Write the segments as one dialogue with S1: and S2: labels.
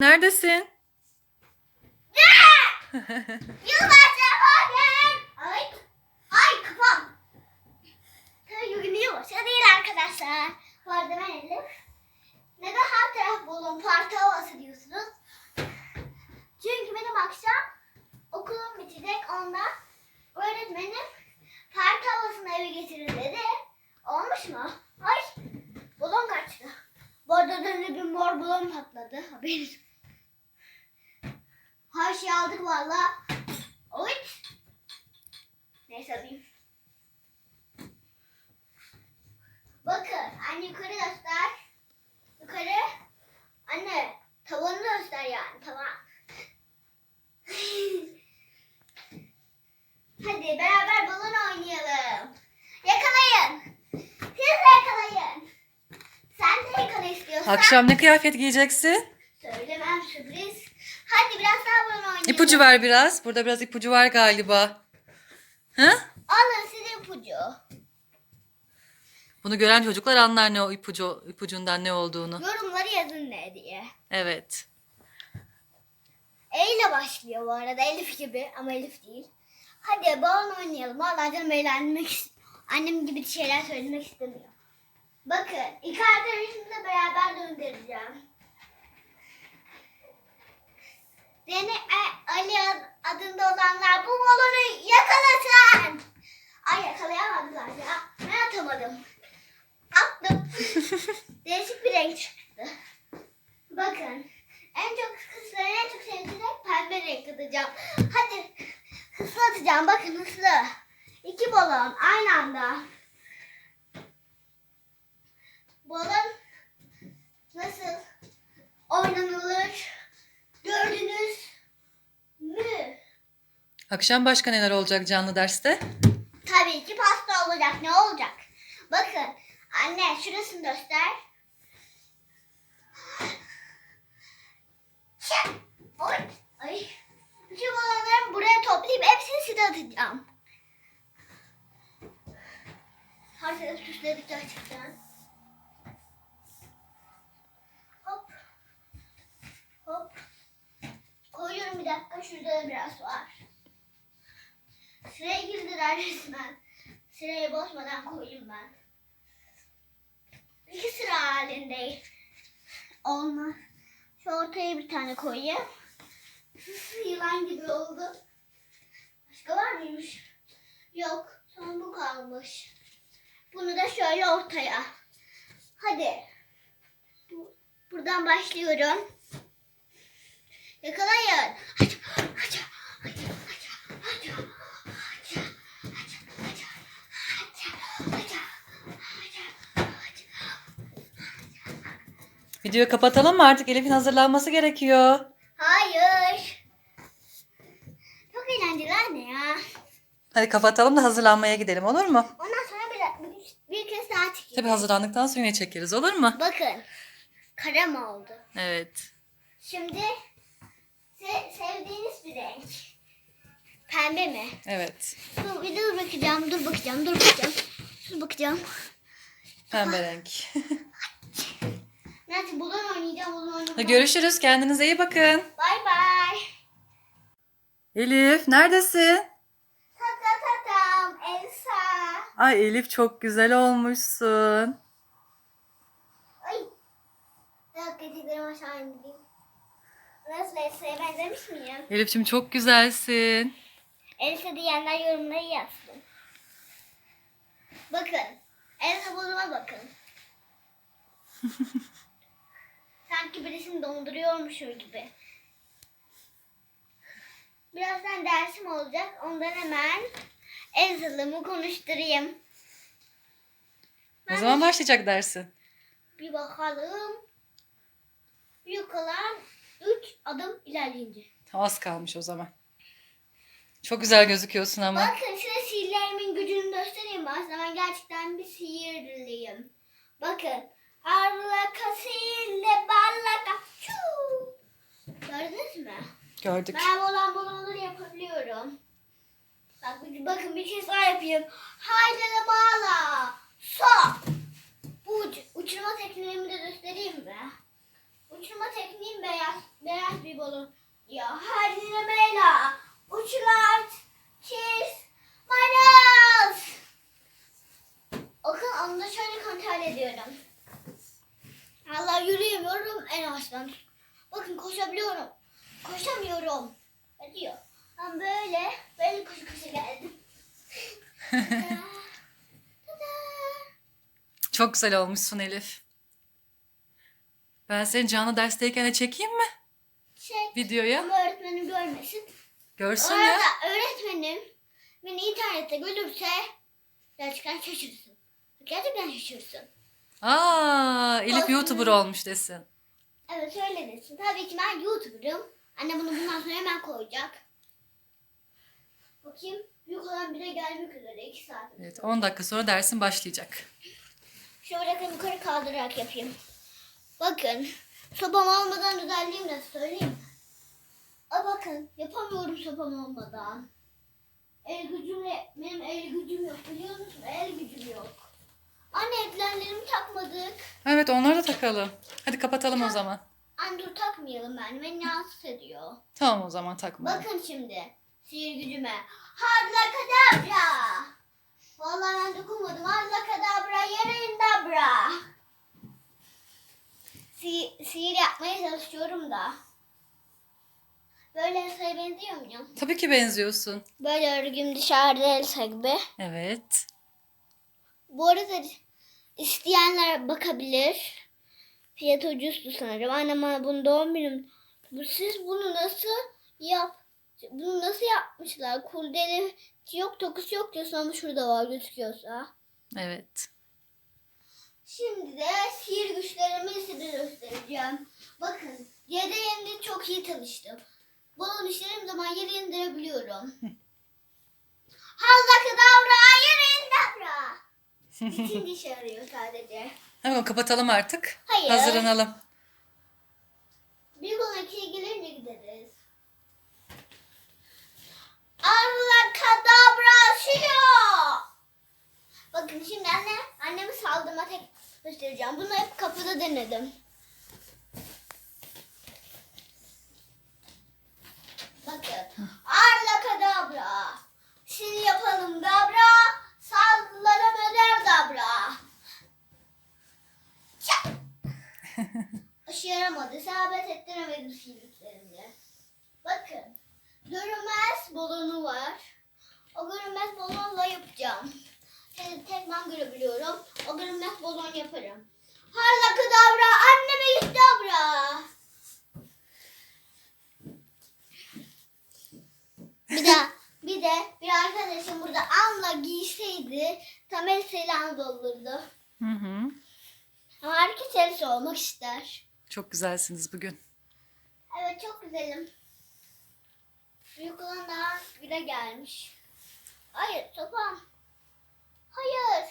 S1: Neredesin?
S2: Yılbaşı bugün. Ay. Ay kafam. Bugün yılbaşı değil arkadaşlar. Bu arada ben Elif. Neden her taraf balon parti havası diyorsunuz? Çünkü benim akşam okulum bitecek ondan öğretmenim parti havasını eve getirin dedi. Olmuş mu? Ay balon kaçtı. Bu arada bir mor balon patladı. Haberiniz her şeyi aldık valla. Oy. Neyse alayım. Bakın anne yukarı göster. Yukarı. Anne tavanı göster yani tavan. Hadi beraber balon oynayalım. Yakalayın. Siz de yakalayın. Sen de yakala istiyorsan.
S1: Akşam ne kıyafet giyeceksin?
S2: Söylemem sürpriz. Hadi biraz daha balon oynayalım.
S1: İpucu ver biraz. Burada biraz ipucu var galiba. Hı?
S2: Alın size ipucu.
S1: Bunu gören çocuklar anlar ne o ipucu ipucundan ne olduğunu.
S2: Yorumları yazın ne diye.
S1: Evet.
S2: E ile başlıyor bu arada. Elif gibi ama Elif değil. Hadi balon oynayalım. Vallahi canım eğlenmek ist- Annem gibi şeyler söylemek istemiyor. Bakın iki arkadaşımla beraber döndüreceğim. Dene e, Ali ad- adında olanlar bu balonu yakalasın. Ay yakalayamadılar ya. Ben atamadım. Attım. Değişik bir renk çıktı. Bakın. En çok kızların en çok sevdiği renk pembe renk atacağım. Hadi hızlı atacağım. Bakın hızlı. İki balon aynı anda. Balon nasıl oynanılır gördünüz mü?
S1: Akşam başka neler olacak canlı derste?
S2: Tabii ki pasta olacak. Ne olacak? Bakın anne şurasını göster. Şak! Oy! Ay. Şu balonları buraya toplayıp hepsini size atacağım. Her tarafı süsledik gerçekten. Hop. Hop. Koyuyorum bir dakika. Şurada da biraz var. Sıraya girdiler resmen. Sırayı bozmadan koyayım ben. İki sıra halinde. Olmaz. Şu ortaya bir tane koyayım. Yılan gibi oldu. Başka var mıymış? Yok. Son bu kalmış. Bunu da şöyle ortaya. Hadi. Bu- Buradan başlıyorum. Yakalayın. Hadi, hadi, hadi, hadi, hadi, hadi, hadi, hadi, hadi, hadi.
S1: Videoyu kapatalım mı? Artık Elif'in hazırlanması gerekiyor.
S2: Hayır. Çok eğlenceli anne ya.
S1: Hadi kapatalım da hazırlanmaya gidelim olur mu?
S2: Ondan sonra bir, bir, bir kez daha çekeyim.
S1: Tabii hazırlandıktan sonra yine çekeriz olur mu?
S2: Bakın. Kare mi oldu?
S1: Evet.
S2: Şimdi se- sevdiğiniz bir renk. Pembe mi?
S1: Evet.
S2: Dur, bir dur bakacağım, dur bakacağım, dur bakacağım. Dur bakacağım.
S1: Pembe renk.
S2: Neyse balon oynayacağım.
S1: Hadi Görüşürüz. Kendinize iyi bakın.
S2: Bay bay.
S1: Elif neredesin?
S2: Tata tatam, Elsa.
S1: Ay Elif çok güzel olmuşsun.
S2: Ay. Dakika eteklerimi aşağı indireyim. Nasıl Elsa'ya benzemiş miyim?
S1: Elif'ciğim çok güzelsin.
S2: Elsa diyenler yorumları yazsın. Bakın. Elsa buluma bakın. Sanki birisini donduruyormuşum gibi. Birazdan dersim olacak. Ondan hemen Elsa'lımı konuşturayım.
S1: Ne zaman başlayacak dersin?
S2: Bir bakalım. Büyük olan 3 adım ilerleyince.
S1: Az kalmış o zaman. Çok güzel gözüküyorsun ama.
S2: Bakın size sihirlerimin gücünü göstereyim? Aslında ben gerçekten bir sihirliyim. Bakın. Arlaka sihirle ballaka. Çuu. Gördünüz mü?
S1: Gördük.
S2: Ben olan balonları yapabiliyorum. Bak, bakın bir kez daha yapayım. Haydi de bağla. Stop. Bu uç- uçurma tekniğimi de göstereyim mi? Uçurma tekniğim beyaz, beyaz bir balon. Ya Hercine Beyla. Uçulat. Çiz. Maraz. Bakın onu da şöyle kontrol ediyorum. Allah yürüyemiyorum en baştan. Bakın koşabiliyorum. Koşamıyorum. Diyor? Ben böyle, böyle koşu koşu geldim.
S1: Çok güzel olmuşsun Elif. Ben seni canlı dersteyken de çekeyim mi
S2: Şey,
S1: videoya?
S2: ama öğretmenim görmesin.
S1: Görsün
S2: Bu
S1: ya.
S2: öğretmenim beni internette görürse gerçekten şaşırsın. Gerçekten şaşırsın.
S1: Aa, Elif. YouTuber olmuş desin.
S2: Evet öyle desin. Tabii ki ben YouTuber'ım. Anne bunu bundan sonra hemen koyacak. Bakayım. Büyük olan bile gelmek üzere. 2 saat.
S1: Evet 10 dakika sonra dersin başlayacak.
S2: Şöyle bakın yukarı kaldırarak yapayım. Bakın. Sopam olmadan özelliğim nasıl söyleyeyim? Aa bakın. Yapamıyorum sopam olmadan. El gücümle, benim el gücüm yok biliyor musun? El gücüm yok. Anne eklenlerimi takmadık.
S1: Evet onları da takalım. Hadi kapatalım o zaman.
S2: Anne dur takmayalım ben. Beni rahatsız ediyor.
S1: Tamam o zaman takma.
S2: Bakın şimdi. Sihir gücüme. Hadla kadabra. Vallahi ben dokunmadım. Hadla kadabra yarın dabra. Si sihir yapmaya çalışıyorum da. Böyle Elsa'ya benziyor muyum?
S1: Tabii ki benziyorsun.
S2: Böyle örgüm dışarıda Elsa gibi.
S1: Evet.
S2: Bu arada isteyenler bakabilir. Fiyat ucuzdu sanırım. Annem bana bunu doğum günüm. Siz bunu nasıl yap? Bunu nasıl yapmışlar? Kurdele yok, dokusu yok diyorsun ama şurada var gözüküyorsa.
S1: Evet.
S2: Şimdi de sihir güçlerimi size göstereceğim. Bakın yere yenide çok iyi tanıştım. Balon işlerim zaman yere indirebiliyorum. Halla kadavra yere indabra. Bütün işe yarıyor sadece.
S1: Hemen kapatalım artık.
S2: Hayır.
S1: Hazırlanalım.
S2: Bir gün ikiye gelince gideriz. Allah kadabra şio. Bakın şimdi anne, annemi saldırma tek göstereceğim. Bunu hep kapıda denedim. Bakın. Arla kadabra. Şimdi yapalım dabra. Sallarım öder dabra. Çak. İşe yaramadı. İsabet ettiremedim sihirliklerimle. Bakın. Görünmez balonu var. O görünmez balonla yapacağım. Şimdi tek ben görebiliyorum. O görünmez balon yaparım. Harla kadavra anneme git dabra. Bir de bir de bir arkadaşım burada anla giyseydi tam el selam olurdu.
S1: Hı hı.
S2: Ama herkes elsi olmak ister.
S1: Çok güzelsiniz bugün.
S2: Evet çok güzelim. Büyük olan daha güle gelmiş. Hayır sopam. Hayır.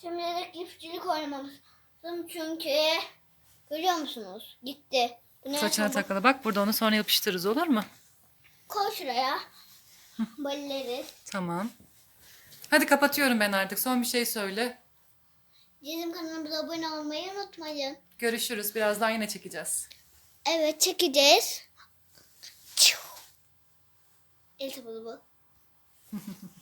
S2: Şimdilik lifçilik oynamamız lazım çünkü görüyor musunuz? Gitti. Bunu
S1: Saçına
S2: yapalım.
S1: takılı. Bak burada onu sonra yapıştırırız olur mu?
S2: Koy şuraya. Balleri.
S1: Tamam. Hadi kapatıyorum ben artık. Son bir şey söyle.
S2: Bizim kanalımıza abone olmayı unutmayın.
S1: Görüşürüz. Birazdan yine çekeceğiz.
S2: Evet çekeceğiz. El tabalı bu.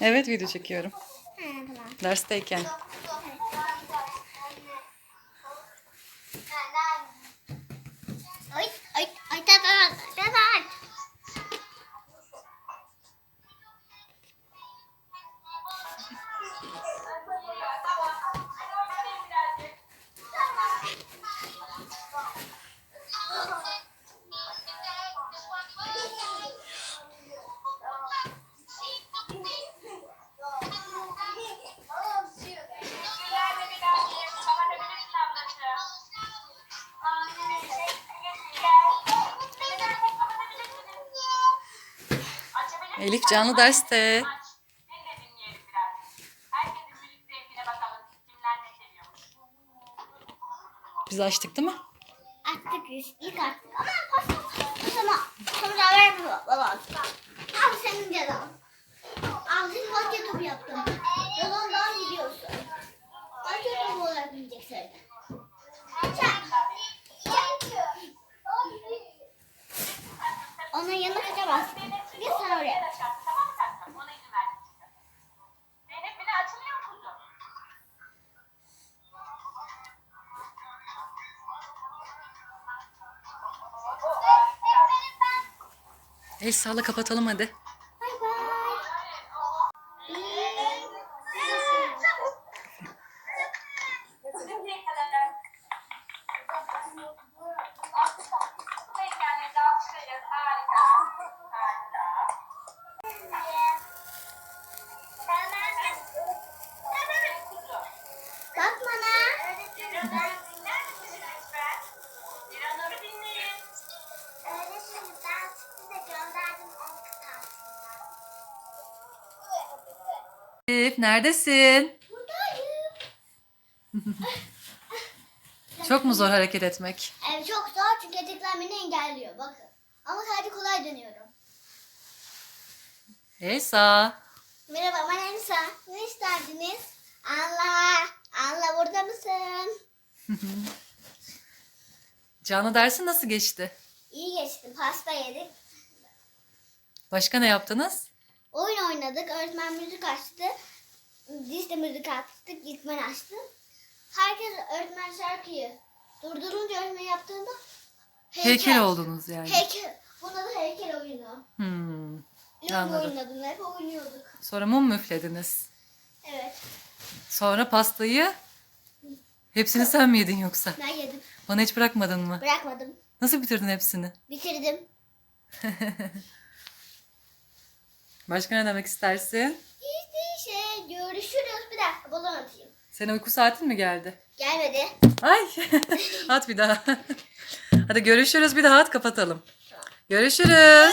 S1: Evet video çekiyorum.
S2: He tamam.
S1: Dersteyken. Elif canlı derste. Biz açtık değil mi?
S2: Attık biz. İlk attık. Ama pasta. Tamam. Sonra ver baba. Al senin cezan. Al senin topu yaptım. Yolundan
S1: El sağla kapatalım hadi. Elif neredesin?
S2: Buradayım.
S1: Çok mu zor hareket etmek?
S2: Evet çok zor çünkü etekler beni engelliyor bakın. Ama sadece kolay dönüyorum.
S1: Elsa.
S2: Merhaba ben Elisa. Ne isterdiniz? Allah. Allah burada mısın?
S1: Canlı dersi nasıl geçti?
S2: İyi geçti. Pasta yedik.
S1: Başka ne yaptınız?
S2: Oyun oynadık. Öğretmen müzik açtı. Biz de müzik açtık. Gitmen açtı. Herkes öğretmen şarkıyı durdurunca öğretmen yaptığında
S1: Heykel oldunuz yani.
S2: Heykel. Bunda da heykel oyunu.
S1: Hmm.
S2: Ne
S1: Anladım.
S2: oynadım hep oynuyorduk.
S1: Sonra mum mu üflediniz?
S2: Evet.
S1: Sonra pastayı hepsini sen mi yedin yoksa?
S2: Ben yedim.
S1: Bana hiç bırakmadın mı?
S2: Bırakmadım.
S1: Nasıl bitirdin hepsini?
S2: Bitirdim.
S1: Başka ne demek istersin?
S2: Hiçbir şey. Görüşürüz. Bir dakika balon atayım.
S1: Senin uyku saatin mi geldi?
S2: Gelmedi.
S1: Ay. at bir daha. Hadi görüşürüz bir daha at kapatalım. Görüşürüz.